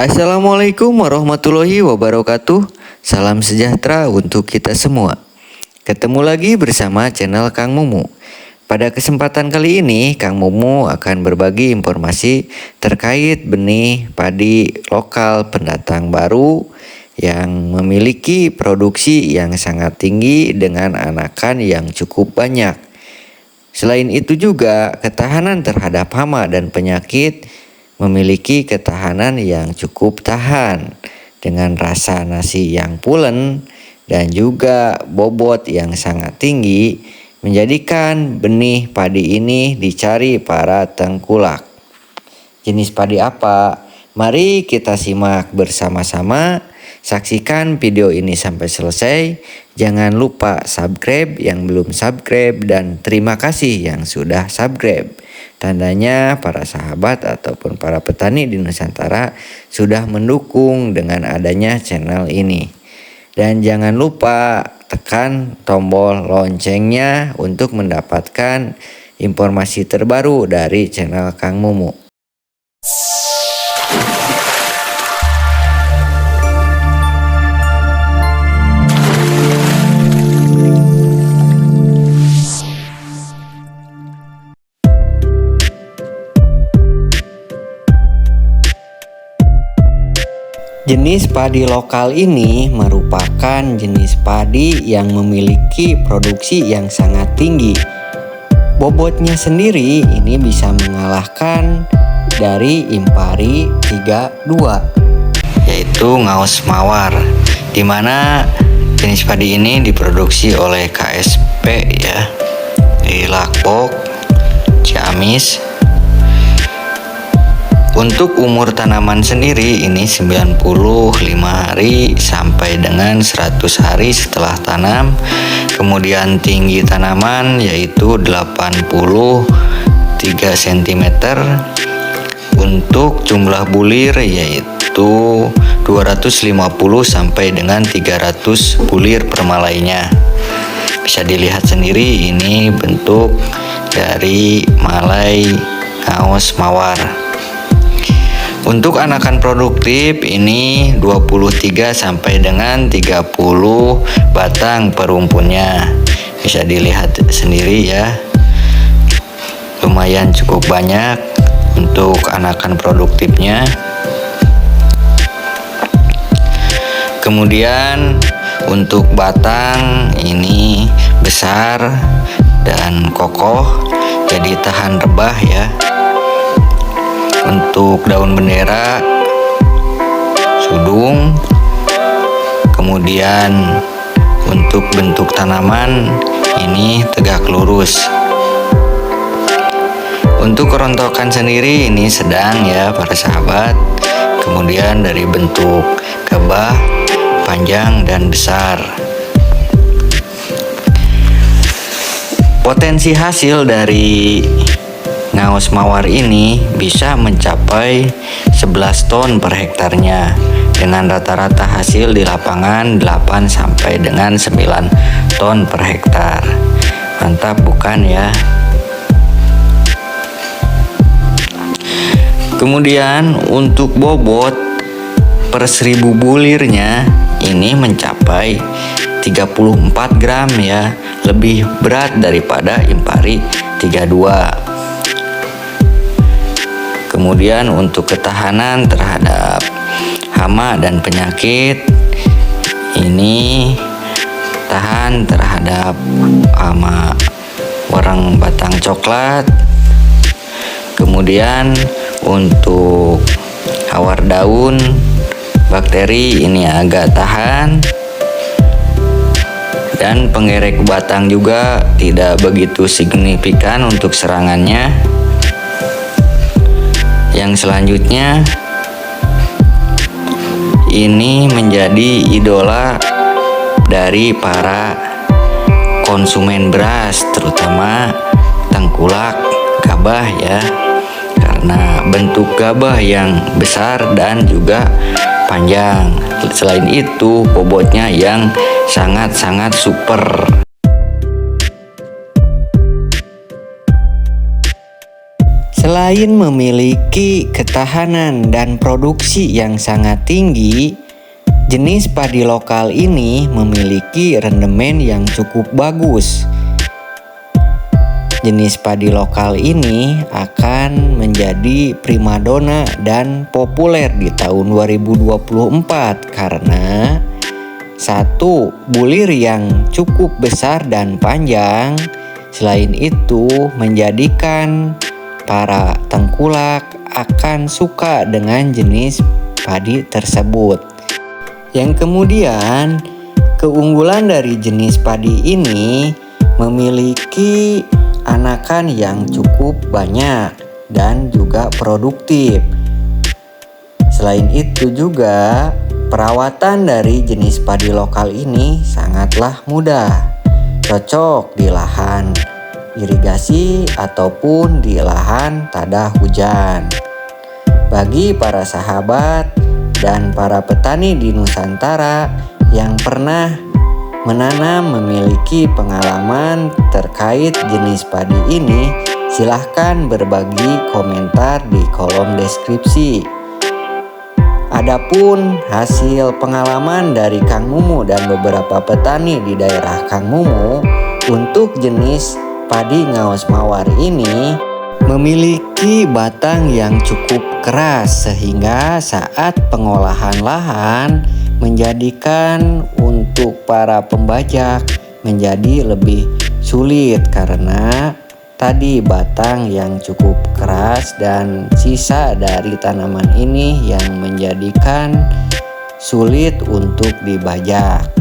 Assalamualaikum warahmatullahi wabarakatuh. Salam sejahtera untuk kita semua. Ketemu lagi bersama channel Kang Mumu. Pada kesempatan kali ini, Kang Mumu akan berbagi informasi terkait benih padi lokal pendatang baru yang memiliki produksi yang sangat tinggi dengan anakan yang cukup banyak. Selain itu juga ketahanan terhadap hama dan penyakit memiliki ketahanan yang cukup tahan dengan rasa nasi yang pulen dan juga bobot yang sangat tinggi menjadikan benih padi ini dicari para tengkulak. Jenis padi apa? Mari kita simak bersama-sama. Saksikan video ini sampai selesai. Jangan lupa subscribe yang belum subscribe dan terima kasih yang sudah subscribe. Tandanya para sahabat ataupun para petani di Nusantara sudah mendukung dengan adanya channel ini. Dan jangan lupa tekan tombol loncengnya untuk mendapatkan informasi terbaru dari channel Kang Mumu. Jenis padi lokal ini merupakan jenis padi yang memiliki produksi yang sangat tinggi. Bobotnya sendiri ini bisa mengalahkan dari Impari 32 yaitu ngaus mawar di mana jenis padi ini diproduksi oleh KSP ya di Lakpok, Ciamis, untuk umur tanaman sendiri ini 95 hari sampai dengan 100 hari setelah tanam. Kemudian tinggi tanaman yaitu 83 cm. Untuk jumlah bulir yaitu 250 sampai dengan 300 bulir per malainya. Bisa dilihat sendiri ini bentuk dari malai kaos mawar. Untuk anakan produktif ini 23 sampai dengan 30 batang perumpunnya. Bisa dilihat sendiri ya. Lumayan cukup banyak untuk anakan produktifnya. Kemudian untuk batang ini besar dan kokoh jadi tahan rebah ya untuk daun bendera sudung. Kemudian untuk bentuk tanaman ini tegak lurus. Untuk kerontokan sendiri ini sedang ya para sahabat. Kemudian dari bentuk gabah panjang dan besar. Potensi hasil dari Ngaus mawar ini bisa mencapai 11 ton per hektarnya dengan rata-rata hasil di lapangan 8 sampai dengan 9 ton per hektar. Mantap bukan ya? Kemudian untuk bobot per seribu bulirnya ini mencapai 34 gram ya lebih berat daripada impari 32 Kemudian untuk ketahanan terhadap hama dan penyakit ini tahan terhadap hama. Warang batang coklat. Kemudian untuk hawar daun bakteri ini agak tahan. Dan pengerek batang juga tidak begitu signifikan untuk serangannya yang selanjutnya ini menjadi idola dari para konsumen beras terutama tengkulak gabah ya. Karena bentuk gabah yang besar dan juga panjang. Selain itu bobotnya yang sangat-sangat super Selain memiliki ketahanan dan produksi yang sangat tinggi, jenis padi lokal ini memiliki rendemen yang cukup bagus. Jenis padi lokal ini akan menjadi primadona dan populer di tahun 2024 karena satu, bulir yang cukup besar dan panjang. Selain itu, menjadikan para tengkulak akan suka dengan jenis padi tersebut. Yang kemudian, keunggulan dari jenis padi ini memiliki anakan yang cukup banyak dan juga produktif. Selain itu juga, perawatan dari jenis padi lokal ini sangatlah mudah, cocok di lahan irigasi ataupun di lahan tada hujan. Bagi para sahabat dan para petani di Nusantara yang pernah menanam memiliki pengalaman terkait jenis padi ini, silahkan berbagi komentar di kolom deskripsi. Adapun hasil pengalaman dari Kang Mumu dan beberapa petani di daerah Kang Mumu untuk jenis padi ngaos mawar ini memiliki batang yang cukup keras sehingga saat pengolahan lahan menjadikan untuk para pembajak menjadi lebih sulit karena tadi batang yang cukup keras dan sisa dari tanaman ini yang menjadikan sulit untuk dibajak.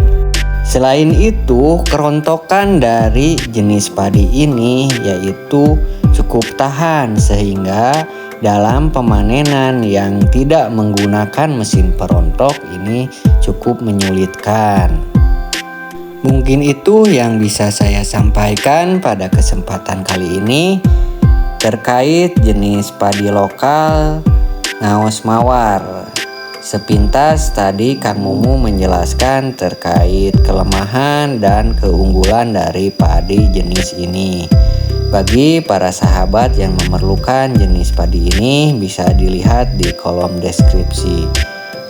Selain itu, kerontokan dari jenis padi ini yaitu cukup tahan sehingga dalam pemanenan yang tidak menggunakan mesin perontok ini cukup menyulitkan. Mungkin itu yang bisa saya sampaikan pada kesempatan kali ini terkait jenis padi lokal ngaos mawar. Sepintas tadi Kang Mumu menjelaskan terkait kelemahan dan keunggulan dari padi jenis ini. Bagi para sahabat yang memerlukan jenis padi ini bisa dilihat di kolom deskripsi.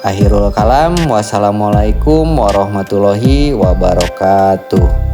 Akhirul kalam, wassalamualaikum warahmatullahi wabarakatuh.